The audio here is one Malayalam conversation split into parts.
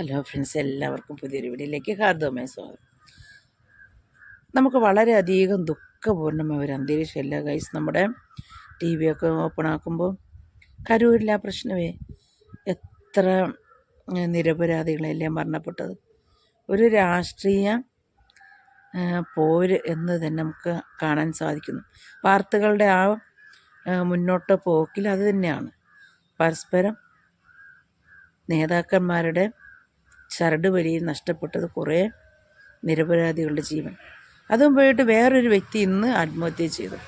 ഹലോ ഫ്രണ്ട്സ് എല്ലാവർക്കും പുതിയൊരു വീഡിയോയിലേക്ക് ഹാർദവമായ സ്വാഗതം. നമുക്ക് വളരെയധികം ദുഃഖപൂർണമായ ഒരു അന്തരീക്ഷം അന്തരീക്ഷമല്ല ഗൈസ് നമ്മുടെ ടി വി ഒക്കെ ഓപ്പൺ ആക്കുമ്പോൾ കരൂരില്ല പ്രശ്നമേ എത്ര നിരപരാധികളെല്ലാം മരണപ്പെട്ടത്. ഒരു രാഷ്ട്രീയ പോര് എന്ന് തന്നെ നമുക്ക് കാണാൻ സാധിക്കുന്നു. വാർത്തകളുടെ ആ മുന്നോട്ട് പോക്കിൽ അത് തന്നെയാണ്. പരസ്പരം നേതാക്കന്മാരുടെ ചരട് വലിയിൽ നഷ്ടപ്പെട്ടത് കുറേ നിരപരാധികളുടെ ജീവൻ. അതും പോയിട്ട് വേറൊരു വ്യക്തി ഇന്ന് ആത്മഹത്യ ചെയ്തു.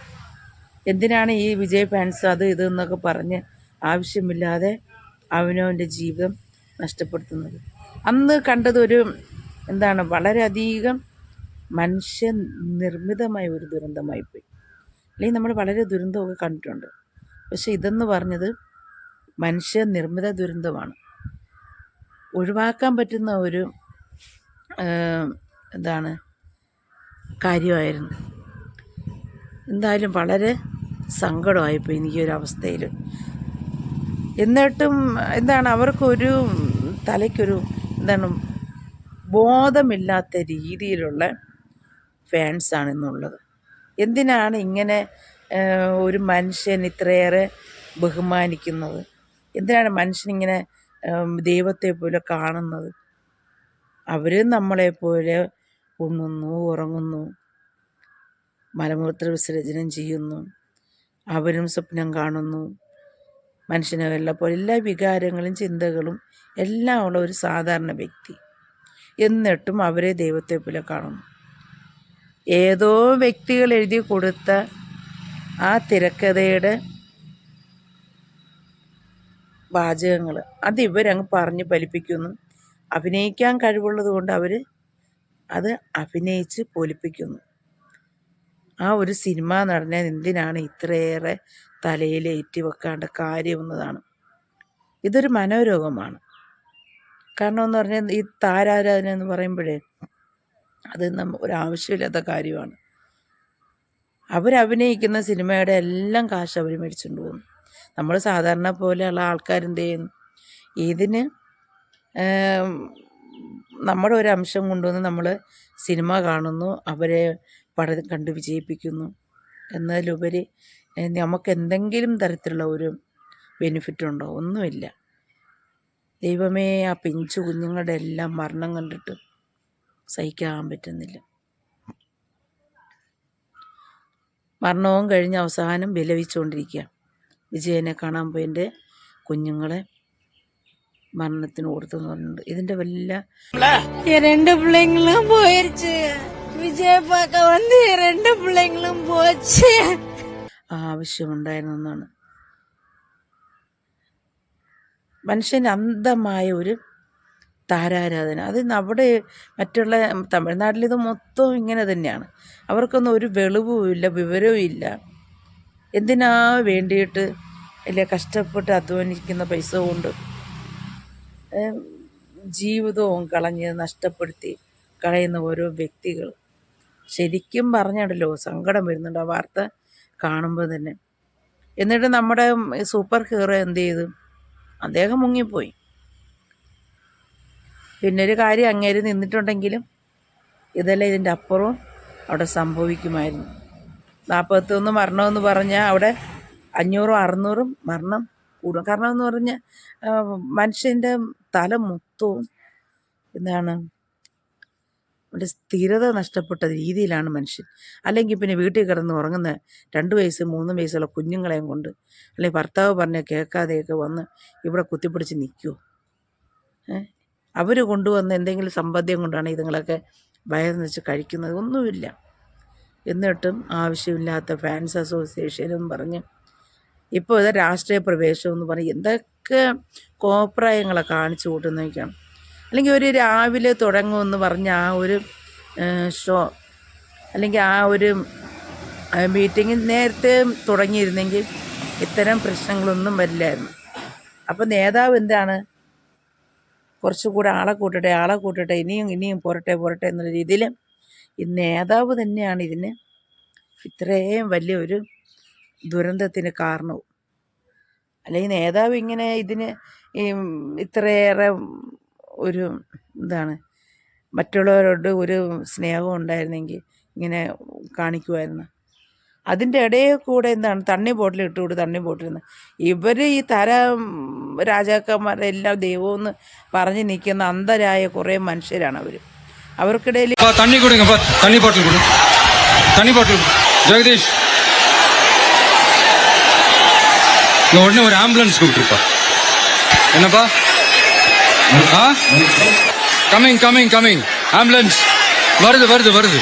എന്തിനാണ് ഈ വിജയ് ഫാൻസ് അത് ഇത് എന്നൊക്കെ പറഞ്ഞ് ആവശ്യമില്ലാതെ അവനവന്റെ ജീവിതം നഷ്ടപ്പെടുത്തുന്നത്? അന്ന് കണ്ടതൊരു എന്താണ് വളരെയധികം മനുഷ്യ നിർമ്മിതമായ ഒരു ദുരന്തമായി പോയി അല്ലെങ്കിൽ നമ്മൾ വളരെ ദുരന്തമൊക്കെ കണ്ടിട്ടുണ്ട്. പക്ഷേ ഇതെന്ന് പറഞ്ഞത് മനുഷ്യ നിർമ്മിത ദുരന്തമാണ്. ഒഴിവാക്കാൻ പറ്റുന്ന ഒരു എന്താണ് കാര്യമായിരുന്നു. എന്തായാലും വളരെ സങ്കടമായിപ്പോയി എനിക്ക് ഒരു അവസ്ഥയിൽ എന്നിട്ടും എന്താണ് അവർക്കൊരു തലയ്ക്കൊരു എന്താണ് ബോധമില്ലാത്ത രീതിയിലുള്ള ഫാൻസാണ് ഇന്നുള്ളത് എന്തിനാണ് ഇങ്ങനെ ഒരു മനുഷ്യൻ ഇത്രയേറെ ബഹുമാനിക്കുന്നത്? എന്തിനാണ് മനുഷ്യനിങ്ങനെ ഏം, ദൈവത്തെ പോലെ കാണുന്നത്. അവർ നമ്മളെപ്പോലെ ഉണ്ണുന്നു ഉറങ്ങുന്നു മലമൂത്ര വിസർജനം ചെയ്യുന്നു അവരും സ്വപ്നം കാണുന്നു. മനുഷ്യനെ പോലെ എല്ലാ വികാരങ്ങളും ചിന്തകളും എല്ലാം ഉള്ള ഒരു സാധാരണ വ്യക്തി. എന്നിട്ടും അവരെ ദൈവത്തെ പോലെ കാണുന്നു. ഏതോ വ്യക്തികൾ എഴുതി കൊടുത്ത ആ തിരക്കഥയുടെ വാചകങ്ങൾ അത് ഇവരങ്ങ് പറഞ്ഞ് ഫലിപ്പിക്കുന്നു. അഭിനയിക്കാൻ കഴിവുള്ളത് കൊണ്ട് അവർ അത് അഭിനയിച്ച് പൊലിപ്പിക്കുന്നു. ആ ഒരു സിനിമ നടനെ എന്തിനാണ് ഇത്രയേറെ തലയിൽ ഏറ്റി വെക്കാണ്ട കാര്യമെന്നതാണ് ഇതൊരു മനോരോഗമാണ്. കാരണം എന്ന് പറഞ്ഞാൽ ഈ താരാരാധന എന്ന് പറയുമ്പോഴേ അത് നമ്മ ഒരു ആവശ്യമില്ലാത്ത കാര്യമാണ്. അവരഭിനയിക്കുന്ന സിനിമയുടെ എല്ലാം കാശ് അവർ മേടിച്ചുകൊണ്ട് പോകുന്നു. നമ്മൾ സാധാരണ പോലെയുള്ള ആൾക്കാരെന്ത് ചെയ്യുന്നു ഇതിന് നമ്മുടെ ഒരു അംശം കൊണ്ടുവന്ന് നമ്മൾ സിനിമ കാണുന്നു അവരെ പട കണ്ട് വിജയിപ്പിക്കുന്നു. എന്നതിലുപരി നമുക്ക് എന്തെങ്കിലും തരത്തിലുള്ള ഒരു ബെനിഫിറ്റ് ഉണ്ടോ ഒന്നുമില്ല. ദൈവമേ ആ പിഞ്ചു കുഞ്ഞുങ്ങളുടെ എല്ലാം മരണം കണ്ടിട്ട് സഹിക്കാൻ പറ്റുന്നില്ല. മരണവും കഴിഞ്ഞ് അവസാനം വിലപിച്ചുകൊണ്ടിരിക്കുക വിജയനെ കാണാൻ പോയി എന്റെ കുഞ്ഞുങ്ങളെ മരണത്തിന് കൊടുത്തു പറഞ്ഞിട്ടുണ്ട്. ഇതിന്റെ വല്ല രണ്ട് പിള്ളേങ്ങളും പോയിരിച്ച് വിജയ പാക്ക വന്ന് രണ്ട് പിള്ളേങ്ങളും പോച്ച് ആവശ്യമുണ്ടായിരുന്നാണ് മനുഷ്യന് അന്ധമായ ഒരു താരാരാധന. അത് അവിടെ മറ്റുള്ള തമിഴ്നാട്ടിലിത് മൊത്തം ഇങ്ങനെ തന്നെയാണ്. അവർക്കൊന്നും ഒരു വെളിവുമില്ല വിവരവും ഇല്ല എന്തിനാ വേണ്ടിയിട്ട് അല്ലെ കഷ്ടപ്പെട്ട് അധ്വാനിക്കുന്ന പൈസ കൊണ്ട് ജീവിതവും കളഞ്ഞ് നഷ്ടപ്പെടുത്തി കളയുന്ന ഓരോ വ്യക്തികൾ. ശരിക്കും പറഞ്ഞിടല്ലോ സങ്കടം വരുന്നുണ്ട് ആ വാർത്ത കാണുമ്പോൾ തന്നെ. എന്നിട്ട് നമ്മുടെ സൂപ്പർ ഹീറോ എന്ത് ചെയ്തു? അദ്ദേഹം മുങ്ങിപ്പോയി. പിന്നെ ഒരു കാര്യം അങ്ങേര് നിന്നിട്ടുണ്ടെങ്കിലും ഇതെല്ലാം ഇതിന്റെ അപ്പുറവും അവിടെ സംഭവിക്കുമായിരുന്നു. നാൽപ്പത്തൊന്ന് മരണമെന്ന് പറഞ്ഞാൽ അവിടെ അഞ്ഞൂറും അറുന്നൂറും മരണം കൂടും. കാരണം എന്ന് പറഞ്ഞാൽ മനുഷ്യന്റെ തല മൊത്തവും എന്താണ് ഒരു സ്ഥിരത നഷ്ടപ്പെട്ട രീതിയിലാണ് മനുഷ്യൻ. അല്ലെങ്കിൽ പിന്നെ വീട്ടിൽ കിടന്ന് ഉറങ്ങുന്ന രണ്ട് വയസ്സ് മൂന്ന് വയസ്സുള്ള കുഞ്ഞുങ്ങളെയും കൊണ്ട് അല്ലെങ്കിൽ ഭർത്താവ് പറഞ്ഞ കേൾക്കാതെയൊക്കെ വന്ന് ഇവിടെ കുത്തിപ്പിടിച്ച് നിൽക്കുമോ അവർ കൊണ്ടുവന്ന എന്തെങ്കിലും സമ്പദ്യം കൊണ്ടാണ് ഇതുങ്ങളൊക്കെ ഭയം വെച്ച് കഴിക്കുന്നത്. ഒന്നുമില്ല. എന്നിട്ടും ആവശ്യമില്ലാത്ത ഫാൻസ് അസോസിയേഷനും പറഞ്ഞ് ഇപ്പോൾ ഇത് രാഷ്ട്രീയ പ്രവേശം എന്ന് പറഞ്ഞ് എന്തൊക്കെ കോപ്രായങ്ങളെ കാണിച്ചു കൂട്ടുന്നതൊക്കെയാണ് അല്ലെങ്കിൽ ഒരു രാവിലെ തുടങ്ങുമെന്ന് പറഞ്ഞ ആ ഒരു ഷോ അല്ലെങ്കിൽ ആ ഒരു മീറ്റിംഗ് നേരത്തെ തുടങ്ങിയിരുന്നെങ്കിൽ ഇത്തരം പ്രശ്നങ്ങളൊന്നും വരില്ലായിരുന്നു. അപ്പോൾ നേതാവ് എന്താണ്? കുറച്ചുകൂടെ ആളെ കൂട്ടട്ടെ ആളെ കൂട്ടട്ടെ ഇനിയും ഇനിയും പോരട്ടെ പോരട്ടെ എന്നുള്ള രീതിയിൽ ഈ നേതാവ് തന്നെയാണ് ഇതിന് ഇത്രയും വലിയൊരു ദുരന്തത്തിന് കാരണവും. അല്ലെങ്കിൽ നേതാവ് ഇങ്ങനെ ഇതിന് ഇത്രയേറെ ഒരു എന്താണ് മറ്റുള്ളവരോട് ഒരു സ്നേഹം ഉണ്ടായിരുന്നെങ്കിൽ ഇങ്ങനെ കാണിക്കുമായിരുന്നു. അതിന്റെ ഇടയിൽ കൂടെ എന്താണ് തണ്ണി ബോട്ടിൽ ഇട്ട് കൊടുത്ത് തണ്ണി ബോട്ടിൽ ഇവർ ഈ തര രാജാക്കന്മാരെല്ലാം ദൈവമെന്ന് പറഞ്ഞ് നിൽക്കുന്ന അന്ധരായ കുറേ മനുഷ്യരാണ് അവർ அவருக்கு டெய்லி தண்ணி கொடுங்க தண்ணி பாட்டில் கொடுங்க தண்ணி பாட்டில் ஜெகதீஷ். உடனே ஒரு ஆம்புலன்ஸ் கூப்பிட்டுருப்பா. என்னப்பா? ஆ? கமிங் கமிங் கமிங் ஆம்புலன்ஸ் வருது வருது வருது.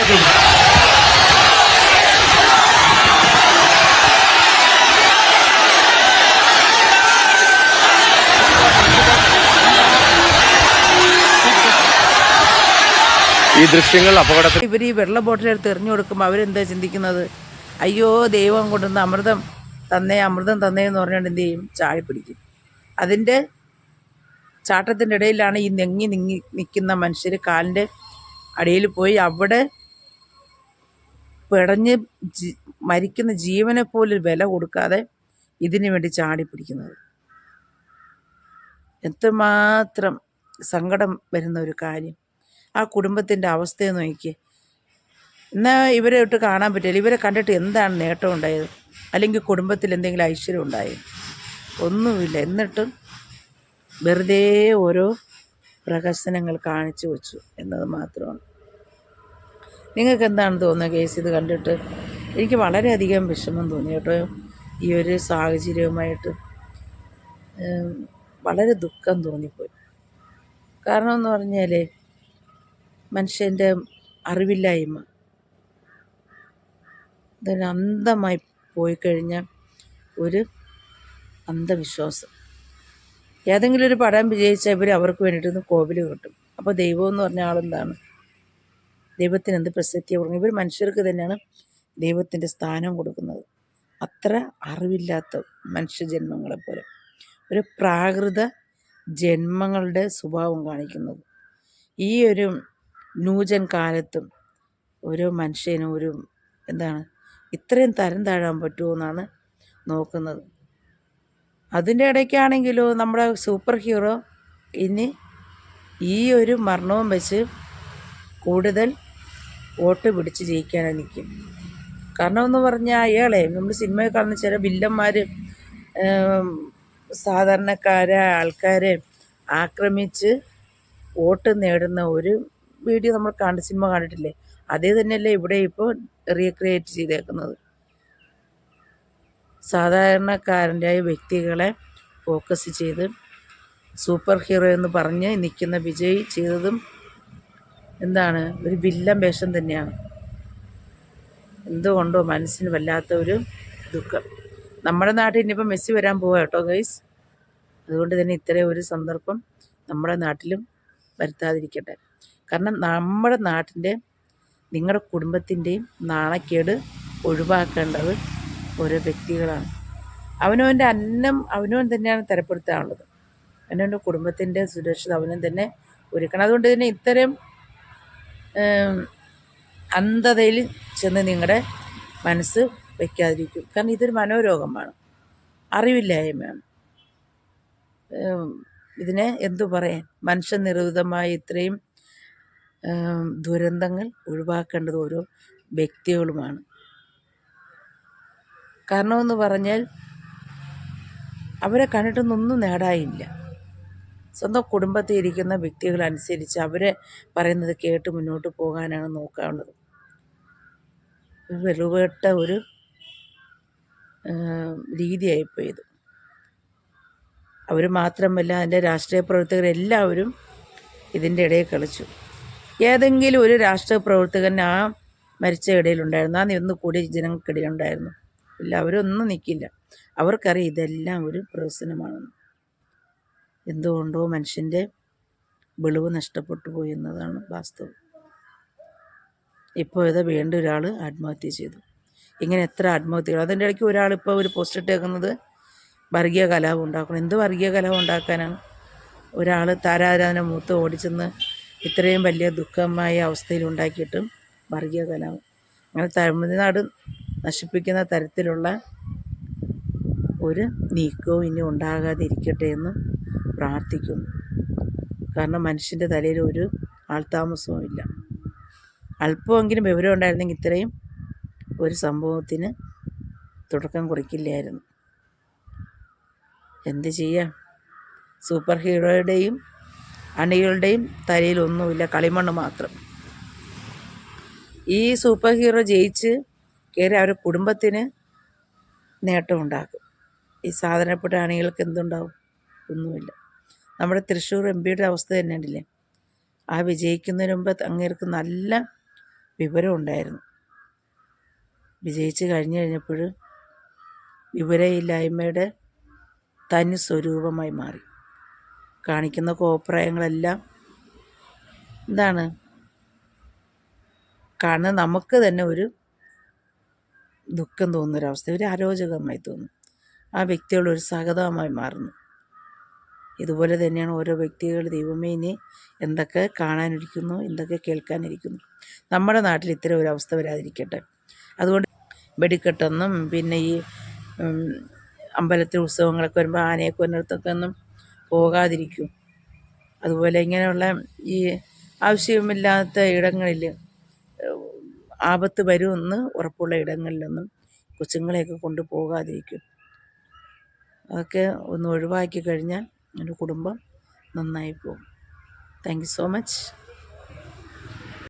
ഈ ദൃശ്യങ്ങൾ അപകടത്തിൽ ഇവർ ഈ വെള്ള ബോട്ടിലെടുത്ത് എറിഞ്ഞു കൊടുക്കുമ്പോൾ അവരെന്താ ചിന്തിക്കുന്നത്? അയ്യോ ദൈവം കൊണ്ടുവന്ന അമൃതം തന്നേ അമൃതം തന്നേ എന്ന് പറഞ്ഞുകൊണ്ട് എന്ത് ചെയ്യും? ചാടി പിടിക്കും. അതിന്റെ ചാട്ടത്തിന്റെ ഇടയിലാണ് ഈ നെങ്ങി നിങ്ങി നിൽക്കുന്ന മനുഷ്യർ കാലിന്റെ അടിയിൽ പോയി അവിടെ പിടഞ്ഞ് മരിക്കുന്ന ജീവനെ പോലും വില കൊടുക്കാതെ ഇതിനു വേണ്ടി ചാടി പിടിക്കുന്നത്. എത്രമാത്രം സങ്കടം വരുന്ന ഒരു കാര്യം. ആ കുടുംബത്തിന്റെ അവസ്ഥയെ നോക്കി. എന്നാൽ ഇവരെ ഇട്ട് കാണാൻ പറ്റില്ല. ഇവരെ കണ്ടിട്ട് എന്താണ് നേട്ടം ഉണ്ടായത്? അല്ലെങ്കിൽ കുടുംബത്തിൽ എന്തെങ്കിലും ഐശ്വര്യം ഉണ്ടായി? ഒന്നുമില്ല. എന്നിട്ടും വെറുതെ ഓരോ പ്രഹസനങ്ങൾ കാണിച്ചു വച്ചു എന്നത് മാത്രമാണ്. നിങ്ങൾക്ക് എന്താണ് തോന്നുന്നത് കേസ് ഇത് കണ്ടിട്ട്? എനിക്ക് വളരെയധികം വിഷമം തോന്നി കേട്ടോ. ഈ ഒരു സാഹചര്യവുമായിട്ട്. വളരെ ദുഃഖം തോന്നിപ്പോയി. കാരണം എന്ന് പറഞ്ഞാൽ മനുഷ്യന്റെ അറിവില്ലായ്മ. ഇതൊരു അന്ധമായി പോയി കഴിഞ്ഞ ഒരു അന്ധവിശ്വാസം. ഏതെങ്കിലും ഒരു പടം വിജയിച്ചാൽ ഇവർ അവർക്ക് വേണ്ടിയിട്ടൊന്ന് കോവിൽ കിട്ടും. അപ്പോൾ ദൈവം എന്ന് പറഞ്ഞ ആളെന്താണ്? ദൈവത്തിന് എന്ത് പ്രസക്തിയാണ് കൊടുക്കും ഇവർ മനുഷ്യർക്ക് തന്നെയാണ് ദൈവത്തിന്റെ സ്ഥാനം കൊടുക്കുന്നത്. അത്ര അറിവില്ലാത്ത മനുഷ്യജന്മങ്ങളെപ്പോലെ ഒരു പ്രാകൃത ജന്മങ്ങളുടെ സ്വഭാവം കാണിക്കുന്നത്. ഈ ഒരു നൂജൻ കാലത്തും ഓരോ മനുഷ്യനും ഒരു എന്താണ് ഇത്രയും തരം താഴാൻ പറ്റുമോ എന്നാണ് നോക്കുന്നത്. അതിന്റെ ഇടയ്ക്കാണെങ്കിലോ നമ്മുടെ സൂപ്പർ ഹീറോ ഇനി ഈ ഒരു മരണവും വെച്ച് കൂടുതൽ വോട്ട് പിടിച്ച് ജയിക്കാനാണ് നിൽക്കും. കാരണം എന്ന് പറഞ്ഞാൽ അയാളെ നമ്മൾ സിനിമയിൽ കാണുന്ന ചില വില്ലന്മാർ സാധാരണക്കാരെ ആൾക്കാരെ ആക്രമിച്ച് വോട്ട് നേടുന്ന ഒരു വീഡിയോ നമ്മൾ കണ്ട സിനിമ കണ്ടിട്ടില്ലേ? അതേ തന്നെയല്ലേ ഇവിടെ ഇപ്പോൾ റീക്രിയേറ്റ് ചെയ്തേക്കുന്നത്. സാധാരണക്കാരന്റെ വ്യക്തികളെ ഫോക്കസ് ചെയ്ത് സൂപ്പർ ഹീറോ എന്ന് പറഞ്ഞ് നിൽക്കുന്ന വിജയ് ചെയ്തതും എന്താണ്? ഒരു വില്ലൻ വേഷം തന്നെയാണ്. എന്തുകൊണ്ടോ മനസ്സിന് വല്ലാത്ത ഒരു ദുഃഖം. നമ്മുടെ നാട്ടിൽ ഇനിയിപ്പോൾ മെസ്സി വരാൻ പോവാ കേട്ടോ ഗൈസ് അതുകൊണ്ട് തന്നെ ഇത്രയും ഒരു സന്ദർഭം നമ്മുടെ നാട്ടിലും വരുത്താതിരിക്കട്ടെ. കാരണം നമ്മുടെ നാട്ടിന്റെ നിങ്ങളുടെ കുടുംബത്തിന്റെയും നാണക്കേട് ഒഴിവാക്കേണ്ടത് ഓരോ വ്യക്തികളാണ്. അവനവന്റെ അന്നം അവനവൻ തന്നെയാണ് തരപ്പെടുത്താനുള്ളത്. അവനവന്റെ കുടുംബത്തിന്റെ സുരക്ഷിത അവനവൻ തന്നെ ഒരുക്കണം. അതുകൊണ്ട് തന്നെ ഇത്തരം അന്ധതയിൽ ചെന്ന് നിങ്ങളുടെ മനസ്സ് വയ്ക്കാതിരിക്കും. കാരണം ഇതൊരു മനോരോഗമാണ്. അറിവില്ലായ്മയാണ്. ഇതിനെ എന്തു പറയാൻ? മനുഷ്യനിർമ്മിതമായ ഇത്രയും ദുരന്തങ്ങൾ ഒഴിവാക്കേണ്ടത് ഓരോ വ്യക്തികളുമാണ്. കാരണമെന്ന് പറഞ്ഞാൽ അവരെ കണ്ടിട്ടൊന്നും നേടാനില്ല സ്വന്തം കുടുംബത്തിൽ ഇരിക്കുന്ന വ്യക്തികളനുസരിച്ച് അവരെ പറയുന്നത് കേട്ട് മുന്നോട്ട് പോകാനാണ് നോക്കാനുള്ളത്. വെറുപെട്ട ഒരു രീതിയായിപ്പോയത്. അവർ മാത്രമല്ല അതിന്റെ രാഷ്ട്രീയ പ്രവർത്തകരെല്ലാവരും ഇതിന്റെ ഇടയിൽ കളിച്ചു. ഏതെങ്കിലും ഒരു രാഷ്ട്രീയ പ്രവർത്തകൻ ആ മരിച്ച ഇടയിലുണ്ടായിരുന്നു. ആ നിന്ന് കൂടി ജനങ്ങൾക്കിടയിലുണ്ടായിരുന്നു ഇല്ല അവരൊന്നും നിൽക്കില്ല അവർക്കറിയാം ഇതെല്ലാം ഒരു പ്രവസനമാണെന്ന് എന്തുകൊണ്ടോ മനുഷ്യന്റെ വെളിവ് നഷ്ടപ്പെട്ടു പോയി എന്നതാണ് വാസ്തവം. ഇപ്പോൾ ഇത് വീണ്ടും ഒരാൾ ആത്മഹത്യ ചെയ്തു. ഇങ്ങനെ എത്ര ആത്മഹത്യകൾ അതിന്റെ ഇടയ്ക്ക് ഒരാളിപ്പോൾ ഒരു പോസ്റ്റ് ഇട്ടേക്കുന്നത് വർഗീയ കലാപം ഉണ്ടാക്കണം. എന്ത് വർഗീയ കലാപം ഉണ്ടാക്കാനാണ്? ഒരാൾ താരാരാധന മൂത്ത് ഓടിച്ചെന്ന് ഇത്രയും വലിയ ദുഃഖമായ അവസ്ഥയിലുണ്ടാക്കിയിട്ടും വർഗീയ കലാപം. അങ്ങനെ തമിഴ്നാട് നശിപ്പിക്കുന്ന തരത്തിലുള്ള ഒരു നീക്കവും ഇനി ഉണ്ടാകാതെ ഇരിക്കട്ടെ എന്ന് പ്രാർത്ഥിക്കുന്നു. കാരണം മനുഷ്യന്റെ തലയിൽ ഒരു ആൾതാമസവും ഇല്ല. അല്പമെങ്കിലും വിവരം ഉണ്ടായിരുന്നെങ്കിൽ ഇത്രയും ഒരു സംഭവത്തിന് തുടക്കം കുറിക്കില്ലായിരുന്നു. എന്ത് ചെയ്യാം? സൂപ്പർ ഹീറോയുടെയും അണികളുടെയും തലയിലൊന്നുമില്ല കളിമണ്ണ് മാത്രം. ഈ സൂപ്പർ ഹീറോ ജയിച്ച് കയറി അവരുടെ കുടുംബത്തിന് നേട്ടമുണ്ടാക്കും. ഈ സാധനപ്പെട്ട അണികൾക്ക് എന്തുണ്ടാവും? ഒന്നുമില്ല. നമ്മുടെ തൃശ്ശൂർ എം പിയുടെ അവസ്ഥ തന്നെ ഉണ്ടല്ലേ ആ വിജയിക്കുന്നതിന് മുമ്പ് അങ്ങേർക്ക് നല്ല വിവരം ഉണ്ടായിരുന്നു. വിജയിച്ച് കഴിഞ്ഞു കഴിഞ്ഞപ്പോൾ വിവരമില്ലായ്മയുടെ തനി സ്വരൂപമായി മാറി. കാണിക്കുന്ന കോപ്രായങ്ങളെല്ലാം എന്താണ് കാണുന്ന നമുക്ക് തന്നെ ഒരു ദുഃഖം തോന്നുന്നൊരവസ്ഥ ഒരു അരോചകമായി തോന്നും. ആ വ്യക്തികൾ ഒരു സഹതമായി മാറുന്നു. ഇതുപോലെ തന്നെയാണ് ഓരോ വ്യക്തികൾ ദൈവമേ ഇനി എന്തൊക്കെ കാണാനിരിക്കുന്നു എന്തൊക്കെ കേൾക്കാനിരിക്കുന്നു. നമ്മുടെ നാട്ടിൽ ഇത്തരം ഒരു അവസ്ഥ വരാതിരിക്കട്ടെ. അതുകൊണ്ട് വെടിക്കെട്ടൊന്നും പിന്നെ ഈ അമ്പലത്തിൽ ഉത്സവങ്ങളൊക്കെ വരുമ്പോൾ ആനയെ കൊന്നിടത്തൊക്കെ ഒന്നും പോകാതിരിക്കും. അതുപോലെ ഇങ്ങനെയുള്ള ഈ ആവശ്യമില്ലാത്ത ഇടങ്ങളിൽ ആപത്ത് വരുമെന്ന് ഉറപ്പുള്ള ഇടങ്ങളിലൊന്നും കൊച്ചുങ്ങളെയൊക്കെ കൊണ്ട് പോകാതിരിക്കും. അതൊക്കെ ഒന്ന് ഒഴിവാക്കി കഴിഞ്ഞാൽ എന്റെ കുടുംബം നന്നായി പോകും. Thank you so much